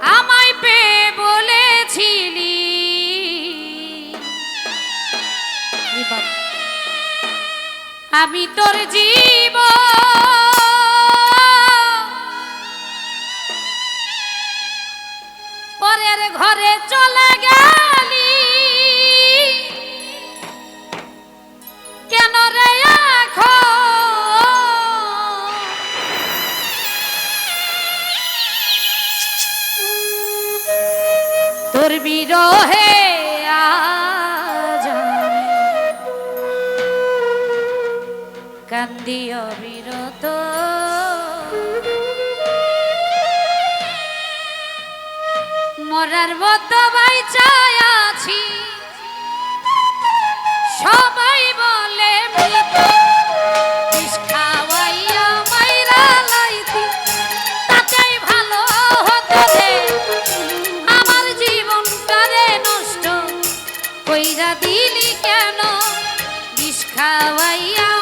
আমায় পেয়ে বলেছিলি। আমি তোর জীব। পরের ঘরে চলে গেলি তোর বিরহে কান্দি অবিরত। মরার মতো বাইচায় আছি। কইরা দিলি কেন? বিষ খাওয়াইয়া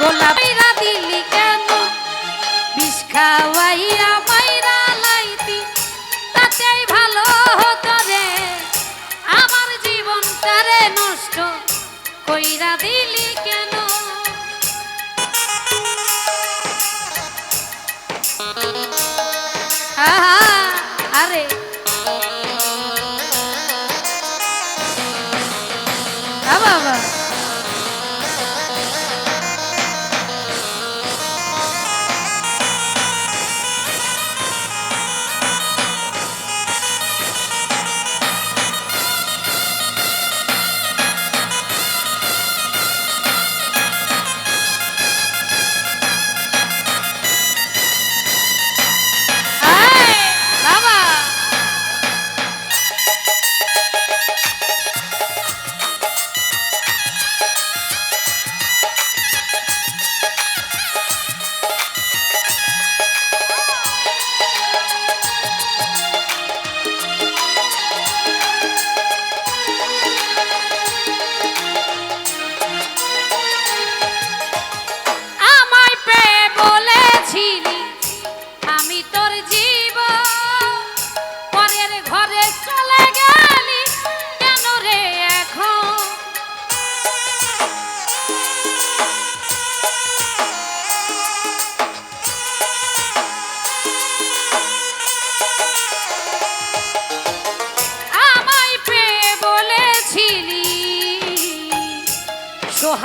গোলাপেরা দিলি কেন? বিষ খাওয়াইয়া মাইরা লাইতি তাতেই ভালো হতো আমার জীবনটারে নষ্ট কইরা দিলি কেন? আহা, আরে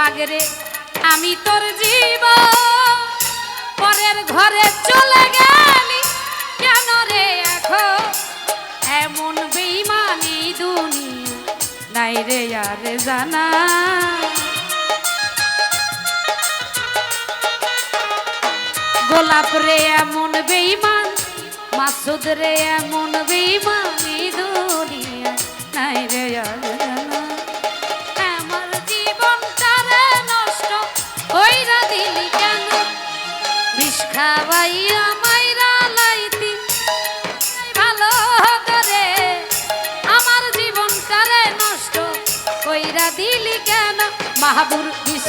সোহাগ রে। আমি তোর জীব পরের ঘরে চলে গেলি। কেন রে এখন? এমন বেইমানি দুনিয়া নাই রে আর জানা। গোলাপ রে এমন বেইমান, মাসুদ রে এমন বেইমান দুনিয়া নাই রে আর জানা। সাহাবুর বিষ